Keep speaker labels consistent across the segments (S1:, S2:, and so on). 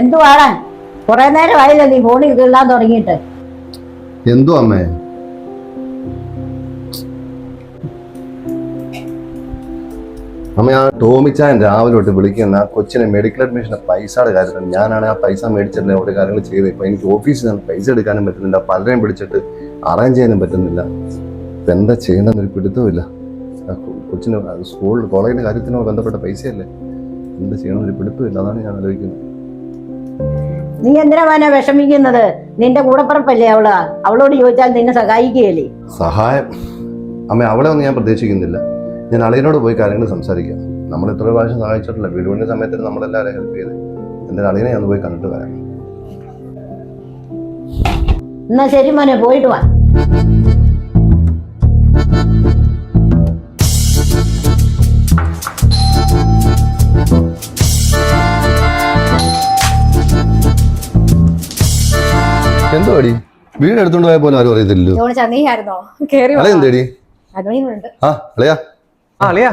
S1: എന്തുവാടാ? കുറെ നേരമായില്ലേ നീ ഫോണിൽ കിള്ളാൻ തുടങ്ങിയിട്ട്.
S2: എന്തോ അമ്മേ? അമ്മ ആ ടോമിച്ചാൻ രാവിലെ തൊട്ട് വിളിക്കുന്ന കൊച്ചിനെ മെഡിക്കൽ അഡ്മിഷന്റെ പൈസയുടെ കാര്യത്തിൽ ഞാനാണ് ആ പൈസ മേടിച്ചിട്ട് ഓരോ കാര്യങ്ങൾ ചെയ്ത് ഇപ്പൊ എനിക്ക് ഓഫീസിൽ നിന്ന് പൈസ എടുക്കാനും പറ്റുന്നില്ല പലരെയും പിടിച്ചിട്ട് അറേഞ്ച് ചെയ്യാനും പറ്റുന്നില്ല. ഇപ്പൊ എന്താ ചെയ്യേണ്ടെന്നൊരു പിടുത്തമില്ല കൊച്ചിന് സ്കൂൾ കോളേജിന്റെ കാര്യത്തിനോ ബന്ധപ്പെട്ട പൈസയല്ലേ? ചെയ്യണമെന്ന് ചെയ്യണമെന്നൊരു പിടുത്തമില്ല അതാണ് ഞാൻ ആലോചിക്കുന്നത്.
S1: നീ എന്തിനാ മോനെ വിഷമിക്കുന്നത്? നിന്റെ പറപ്പല്ലേ അവൾ? അവളോട് ചോദിച്ചാൽ നിന്നെ സഹായിക്കുകയല്ലേ?
S2: സഹായം? അമ്മ അവളെ ഒന്നും ഞാൻ പ്രതീക്ഷിക്കുന്നില്ല. ഞാൻ അളിയനോട് പോയി കാര്യങ്ങൾ സംസാരിക്കാം. നമ്മൾ ഇത്ര പ്രാവശ്യം സഹായിച്ചിട്ടില്ല. വീട് സമയത്തിന് സമയത്ത് നമ്മളെല്ലാവരും ഹെൽപ്പ് ചെയ്ത്. എന്റെ അളിയനെ ഞാൻ പോയി കണ്ടിട്ട് വരാം.
S1: എന്നാ ശരി മോനെ പോയിട്ട് വാ.
S2: എന്തോ അടി വീട് എടുത്തോണ്ട് പോയ പോലെ ആരും അറിയത്തില്ലല്ലോ.
S3: ജോണിച്ചാ നീ ആയിരുന്നോ കേറി
S2: അളിയ എന്തേടി
S3: അതുകൊണ്ട്
S2: ആ അളിയാ.
S4: ആ അളിയാ.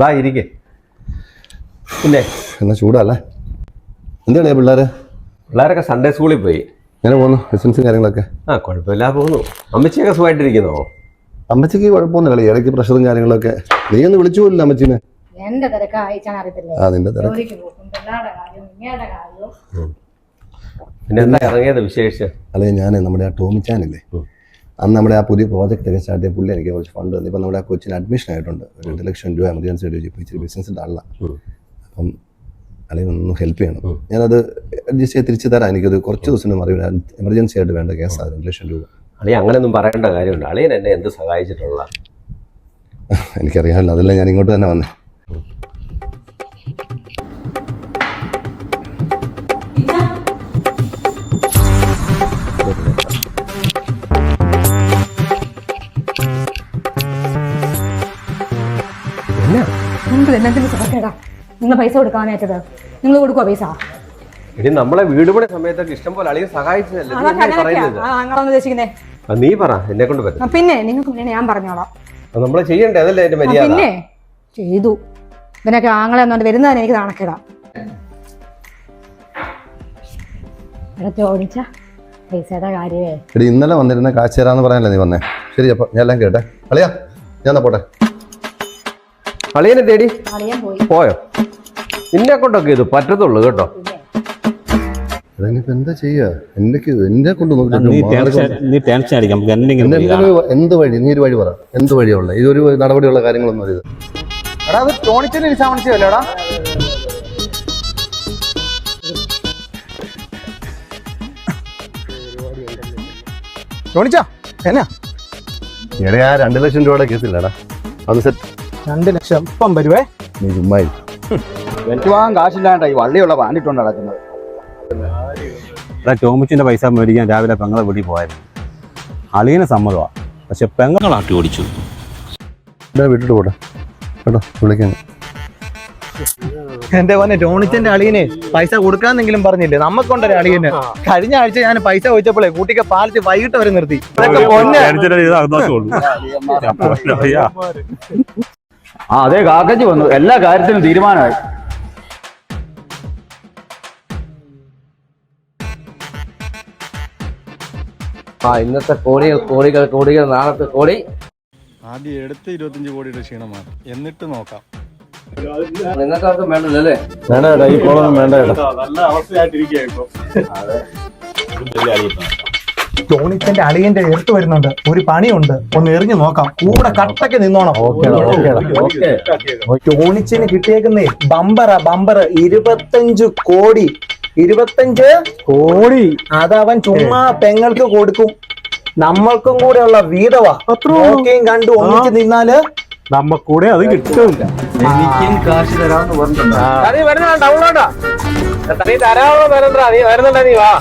S4: ബാ ഇരിക്കെ. പിന്നെ?
S2: എന്നാ ചൂടല്ലേ? എന്താ അളിയാ പിള്ളേരെ?
S4: പിള്ളേരൊക്കെ സൺഡേ സ്കൂളിൽ പോയി.
S2: എങ്ങനെ പോകുന്നു? ബിസിനസ്സും കാര്യങ്ങളൊക്കെ?
S4: ആ കുഴപ്പമില്ല പോകുന്നു. അമ്മച്ചിയൊക്കെ സുഖമായിട്ടിരിക്കുന്നോ
S2: അമ്മച്ചിക്ക് കുഴപ്പമൊന്നുമില്ല ഇടയ്ക്ക് പ്രഷറും കാര്യങ്ങളൊക്കെ. നീ ഒന്ന് വിളിച്ചു പോലില്ല അമ്മച്ചിനെ?
S3: എന്റെ തിരക്ക് അയച്ചാൻ അറിയത്തില്ലേ?
S2: ആ നിന്റെ തിരക്ക്.
S4: പിന്നെ എന്താ ഇറങ്ങിയത് വിശേഷം
S2: അല്ലെ ഞാൻ നമ്മുടെ ആ ടോമിച്ചാനില്ലേ അന്ന് നമ്മുടെ ആ പുതിയ പ്രോജക്റ്റ് ഒക്കെ സ്റ്റാർട്ട് ചെയ്ത പുള്ളി എനിക്ക് കുറച്ച് ഫണ്ട് തന്നു. ഇപ്പം നമ്മുടെ ആ കൊച്ചിന് അഡ്മിഷൻ ആയിട്ടുണ്ട്. ഒരു രണ്ട് ലക്ഷം രൂപ എമർജൻസി ആയിട്ട് ഇപ്പം ഇച്ചിരി ബിസിനസ്
S4: ഡള്ള
S2: അപ്പം അല്ലെങ്കിൽ ഒന്ന് ഹെൽപ്പ് ചെയ്യണം. ഞാനത് അഡ്ജസ്റ്റ് ചെയ്ത് തിരിച്ചു തരാം. എനിക്കത് കുറച്ച് ദിവസം മറിയില്ല എമർജൻസി ആയിട്ട് വേണ്ട കേസാണ് രണ്ട് ലക്ഷം രൂപ.
S4: അളിയ അങ്ങനെയൊന്നും പറയേണ്ട കാര്യമുണ്ട് അളിയൻ എന്നെ എന്ത് സഹായിച്ചിട്ടുള്ള
S2: എനിക്കറിയാമല്ലോ. അതെല്ലാം ഞാൻ ഇങ്ങോട്ട് തന്നെ വന്നേ.
S3: നിങ്ങൾക്ക് എന്നത്തിന് സുഖക്കേടാ നിങ്ങൾ പൈസ കൊടുക്കാനായിട്ടത് നിങ്ങൾ കൊടുക്കുക പൈസ?
S4: ഇനി നമ്മളെ വീട് പണി സമയത്തൊക്കെ ഇഷ്ടം പോലെ അളിയും സഹായിച്ചതല്ലേ? നീ എന്നെ പറയുന്നത്.
S3: അങ്ങനെയാണ് ഉദ്ദേശിക്കുന്നേ.
S4: ആ, നീ പറ എന്നെ കൊണ്ട് പറ്റും.
S3: ആ, പിന്നെ നിങ്ങൾക്ക് പിന്നെ ഞാൻ പറഞ്ഞോളാം.
S4: നമ്മളെ ചെയ്യണ്ടേ? അതല്ലേ എന്റെ
S3: ആ,
S4: മര്യാദ?
S3: പിന്നെ ചെയ്തു. ഇതിനൊക്കെ ആങ്ങളെ എന്നുകൊണ്ട് വരുന്നതിന് എനിക്ക് നാണക്കേടാ. ഇവിടെ ചോദിച്ച പൈസയുടെ കാര്യമേ.
S2: എടി ഇന്നലെ വന്നിരുന്ന കാശ് തരാമെന്ന് പറയാനല്ലേ നീ വന്നേ? ശരി അപ്പൊ ഞാൻ എല്ലാം കേട്ടെ. അളിയാ ഞാൻ എന്നാ പോട്ടെ?
S4: അളിയനെ തേടി?
S3: പോയി.
S4: പോയോ? നിന്നെ കൊണ്ടൊക്കെ ഇത് പറ്റത്തുള്ളൂ കേട്ടോ.
S2: അതിനിപ്പോ എന്താ ചെയ്യാ? എനിക്ക് എന്നെ കൊണ്ട് എന്ത്
S5: വഴി?
S2: നീ ഒരു വഴി പറ. എന്ത് വഴിയുള്ള ഇതൊരു നടപടിയുള്ള കാര്യങ്ങളൊന്നും ഇത്.
S6: എടാ അത് ടോണിച്ചനെ നിശാമണിച്ചല്ലേടാ ടോണിച്ച എന്നാ?
S2: എടാ ആ രണ്ട് ലക്ഷം രൂപയുടെ കേസില്ലടാ അത് സെറ്റ്
S6: രണ്ട് ലക്ഷം. ഇപ്പം വരുവേ?
S2: നീ ചുമ്മായി
S6: എനിക്ക് വാങ്ങാൻ കാശില്ലാണ്ടാ ഈ വള്ളിയുള്ള പാണ്ടിട്ടുണ്ട് നടക്കുന്നത്.
S5: എടാ ടോമിച്ചിന്റെ പൈസ മേടിക്കാൻ രാവിലെ പെങ്ങളെ വീട്ടിൽ പോയായിരുന്നു. അളിയനെ സമ്മതമാണ് പക്ഷെ പെങ്ങളാട്ടി ഓടിച്ചു.
S2: ഇതാ വിട്ടിട്ട് പോട്ടെ. കേട്ടോ വിളിക്കാൻ
S6: എന്റെ പോലെ ടോണിച്ചന്റെ അളിയനെ പൈസ കൊടുക്കാന്നെങ്കിലും പറഞ്ഞില്ലേ? നമ്മക്കൊണ്ടൊരു അളിയന്. കഴിഞ്ഞ ആഴ്ച ഞാൻ പൈസ ചോദിച്ചപ്പോഴേ കൂട്ടിക്ക് പാലിച്ച് വൈകിട്ട് വരെ നിർത്തി.
S7: ആ അതെ കാക്കച്ചി വന്നു. എല്ലാ കാര്യത്തിനും തീരുമാനമായി.
S4: ആ ഇന്നത്തെ കോടികൾ കോടികൾ കോടികൾ നാളത്തെ കോടി.
S8: ആദ്യം എടുത്ത് ഇരുപത്തിയഞ്ച് കോടിയുടെ ക്ഷീണമാണ്. എന്നിട്ട് നോക്കാം.
S4: നിങ്ങൾക്കാർക്കും വേണ്ടല്ലോ വേണ്ടല്ലേ
S2: വേണ്ട ഈ കോളൊന്നും വേണ്ട
S6: ടോണിച്ചന്റെ അളിയന്റെ എടുത്തു വരുന്നുണ്ട് ഒരു പണിയുണ്ട് ഒന്ന് എറിഞ്ഞു നോക്കാം കൂടെ കട്ടക്ക് നിന്നോണം ടോണിച്ചിന് കിട്ടിയേക്കുന്നേ ബമ്പറ ബമ്പർ ഇരുപത്തഞ്ച് കോടി ഇരുപത്തഞ്ച് കോടി അതവൻ ചുമ്മാ പെങ്ങൾക്ക് കൊടുക്കും നമ്മൾക്കും കൂടെ ഉള്ള വീതവാ നോക്കിയും കണ്ടു ഒന്നിച്ച് നിന്നാൽ
S5: നമ്മക്കൂടെ അത് കിട്ടില്ല
S7: എനിക്കും കാശ് തരാന്ന് പറഞ്ഞിട്ടുണ്ട്
S4: നീ വരുന്ന ഡൗൺലോഡാ നീ തരാനുള്ള നരേന്ദ്ര നീ വരുന്നുണ്ട നീ വാ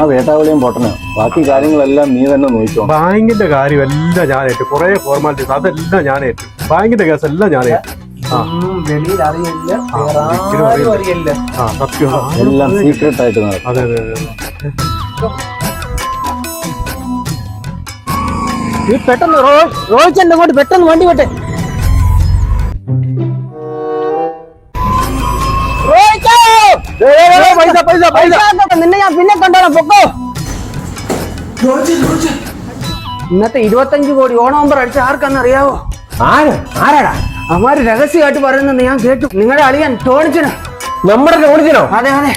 S7: ആ വേട്ടാവിളിയും പൊട്ടന. ബാക്കി കാര്യങ്ങളെല്ലാം നീ തന്നെ നോക്കിക്കോ.
S5: ബാങ്കിന്റെ കാര്യം എല്ലാം ഞാൻ ഏറ്റു. കുറെ ഫോർമാലിറ്റീസ് അതെല്ലാം ഞാൻ ഏറ്റു. ബാങ്കിന്റെ കേസ് എല്ലാം ഞാൻ ഏറ്റു
S6: വെളിയിൽ അറിയില്ല അറിയില്ല.
S5: ആ സത്യം.
S7: എല്ലാം സീക്രട്ട് ആയിട്ട് നടക്കും.
S5: അതെ അതെ
S1: പെട്ടെന്ന് വണ്ടി
S6: നിന്നെ ഞാൻ പൊക്കോ. ഇന്നത്തെ ഇരുപത്തഞ്ച് കോടി ഓണോമ്പർ അടിച്ച ആർക്കാന്ന് അറിയാവോ? ആര്? ആരാടാ? അമാര് രഹസ്യമായിട്ട് പറയുന്നത് ഞാൻ കേട്ടു. നിങ്ങളുടെ അളിയൻ തോണിച്ചിന്
S4: നമ്മുടെ തോണിച്ചിനോ
S6: അതെ അതെ.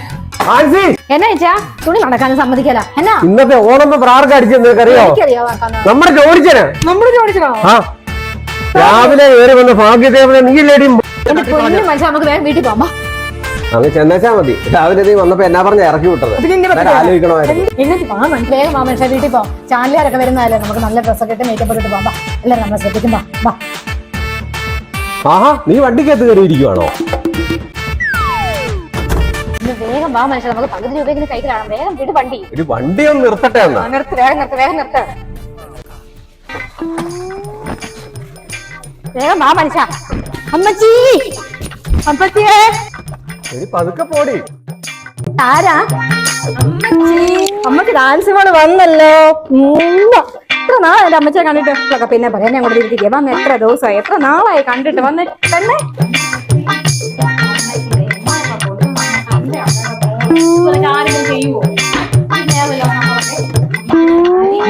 S4: ആൻസി!
S3: എന്നാ ചേച്ചാ തുണി നടക്കാൻ സമ്മതിക്കല. എന്നാ?
S4: ഇന്നത്തെ ഓണം പ്രാർക്ക് അടിച്ചെന്ന് നിനക്കറിയോ?
S3: എനിക്കറിയാം ആർക്കാന്ന്.
S4: നമ്മുടെ
S3: നമ്മൾ ചോദിച്ചോ
S4: ആ. രാവിലെ കയറി വന്ന ഭാഗ്യദേവനെ നീ ലേടി
S3: എന്റെ പൊന്നു മനുഷ്യ നമുക്ക് വേഗം വീട്ടിൽ പോകാം.
S4: അങ്ങ് ചെന്നേച്ചാ മതി. രാവിലെ നീ വന്നപ്പോ എന്നാ പറഞ്ഞ? ഇറക്കി വിട്ടത്. ആലോചിക്കണമായിരുന്നു
S3: എന്നിട്ട് വാ മനുഷ്യ വേഗം വാ മനുഷ്യ വീട്ടിൽ പോ. ചാനലുകാരൊക്കെ വരുന്നതല്ലേ? നമുക്ക് നല്ല ഡ്രസ്സൊക്കെ ഇട്ട് മേക്കപ്പ് ഇട്ട് പോകാം എല്ലാവരും നമ്മളെ ശ്രദ്ധിക്കും. വാ
S4: ആഹാ നീ വണ്ടിക്കകത്ത് കയറിയിരിക്കുവാണോ
S3: വേഗം വാ മനുഷ്യ നമുക്ക് പകുതി രൂപയ്ക്ക് കൈകളാണ് വേഗം വിട് വണ്ടി.
S4: ഒരു വണ്ടി ഒന്ന് നിർത്തട്ടെ എന്നാ.
S3: നിർത്ത് വേഗം നിർത്ത് വേഗം നിർത്ത്. വേഗം വാ മനുഷ്യ. അമ്മച്ചി അമ്മച്ചിയേ.
S4: ഇനി പതുക്കെ പോടി.
S3: ആരാ? അമ്മയ്ക്ക് ഡാൻസ് മോൾ വന്നല്ലോ. എത്ര നാളായി എന്റെ അമ്മച്ചെ കണ്ടിട്ട്? ഇതൊക്കെ പിന്നെ പറയാൻ ഞാൻ കൂടെ ഇരിക്കുക വന്ന് എത്ര ദിവസമായി? എത്ര നാളായി കണ്ടിട്ട്? വന്നിട്ട് തന്നെ.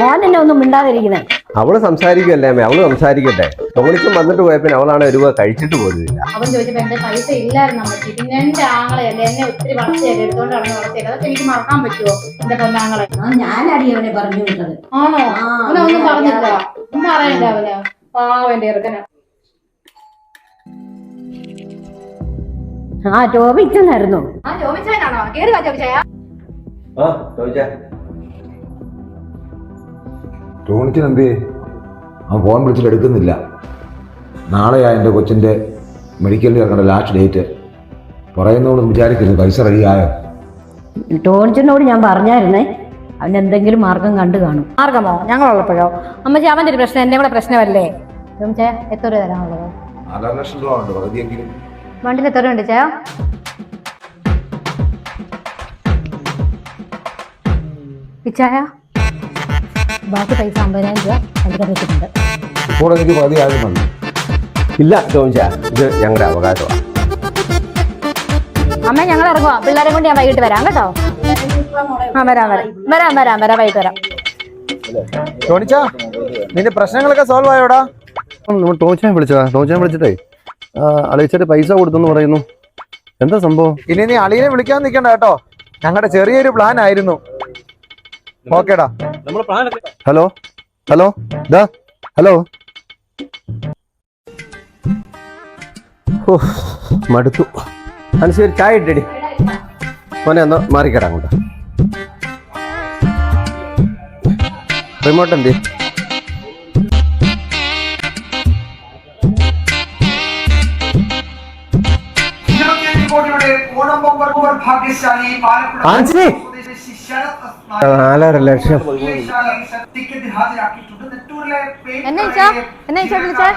S1: മോൻ എന്നെ ഒന്നും മിണ്ടാതിരിക്കുന്നേ.
S4: അവൾ സംസാരിക്കല്ലേ അമ്മേ? അവൾ സംസാരിക്കട്ടെ. തോണിച്ചും വന്നിട്ട് പോയപ്പോ അവളാണ് ഒരു കഴിച്ചിട്ട് പോലുമില്ല
S9: അവൻ ചോദിച്ചപ്പോ എന്റെ പൈസ ഇല്ലായിരുന്നു അമ്മച്ചി. പിന്നെ എന്റെ ആങ്ങളയല്ലേ? എന്നെ ഒത്തിരി വളർച്ചയല്ലേ എടുത്തോണ്ട് നടന്ന് വളർച്ചയല്ലേ അതൊക്കെ എനിക്ക് മറക്കാൻ പറ്റുമോ എന്റെ പൊന്നാങ്ങളെ.
S1: ആ ഞാനടി അവനെ പറഞ്ഞു വിട്ടത്.
S9: ആണോ?
S1: ആ,
S9: അവനെ ഒന്നും
S1: ഞാൻ-
S9: പറഞ്ഞില്ല ഒന്നും അറിയില്ല അവന്. പാവന്റെ ഇറക്കന
S1: ആ
S3: ചോദിച്ചാണോ കേറി വാ ചോദിച്ചാ
S4: ആ ചോദിച്ചാ
S10: ടോണിച്ചൻ എന്ത് അവൻ ഫോൺ വിളിച്ചിട്ട് എടുക്കുന്നില്ല. നാളെയാ എന്റെ കൊച്ചിന്റെ മെഡിക്കലിൽ ഇറങ്ങേണ്ട ലാസ്റ്റ് ഡേറ്റ് പറയുന്നതുകൊണ്ട് വിചാരിക്കരുത്. പൈസ റെഡിയായോ
S1: ടോണിച്ചനോട് ഞാൻ പറഞ്ഞായിരുന്നേ അവൻ എന്തെങ്കിലും മാർഗം കണ്ടു കാണും.
S3: മാർഗമോ? ഞങ്ങളുള്ളപ്പോഴോ? അമ്മച്ചി അവന്റെ ഒരു പ്രശ്നം എന്റെ കൂടെ പ്രശ്നമല്ലേ? എത്ര രൂപ തരാനുള്ളത് വണ്ടിന് എത്ര ഉണ്ട് ചേ പിച്ചായ? ബാക്കി പൈസ അമ്പതിനായിരം രൂപ കണ്ടിട്ട് വെച്ചിട്ടുണ്ട്.
S10: ഇപ്പോൾ എനിക്ക് പകുതി ആദ്യം മതി
S4: ഇല്ല ചോദിച്ചാ ഇത് ഞങ്ങളുടെ അവകാശമാണ്.
S3: അമ്മ ഞങ്ങൾ ഇറങ്ങുവാ. പിള്ളേരെ കൊണ്ട് ഞാൻ വൈകിട്ട് വരാം കേട്ടോ. ആ വരാം വരാം. വരാം വരാം വരാം വൈകിട്ട് വരാം.
S6: ടോണിച്ചാ നിന്റെ പ്രശ്നങ്ങളൊക്കെ സോൾവ് ആയോടാ?
S2: നമ്മൾ ടോച്ചാൻ വിളിച്ചതാ. ടോച്ചാൻ വിളിച്ചിട്ടേ അളിച്ചിട്ട് പൈസ കൊടുത്തെന്ന് പറയുന്നു. എന്താ സംഭവം?
S6: ഇനി നീ അളിയനെ വിളിക്കാൻ നിൽക്കണ്ട കേട്ടോ. ഞങ്ങളുടെ ചെറിയൊരു പ്ലാൻ ആയിരുന്നു. ഓക്കേടാ.
S5: നമ്മൾ പ്ലാൻ
S2: ഹലോ ഹലോ ദാ ഹലോ
S4: മടുത്തു അനുസരി ഒരു ചായ ഇട്ടടി മോനെ ഒന്ന് മാറിക്കട അങ്ങോട്ട് റിമോട്ട് എന്തേ ആൻസി നാലര ലക്ഷം.
S3: എന്നെ വിളിച്ചാ? എന്നെ വിളിച്ചാ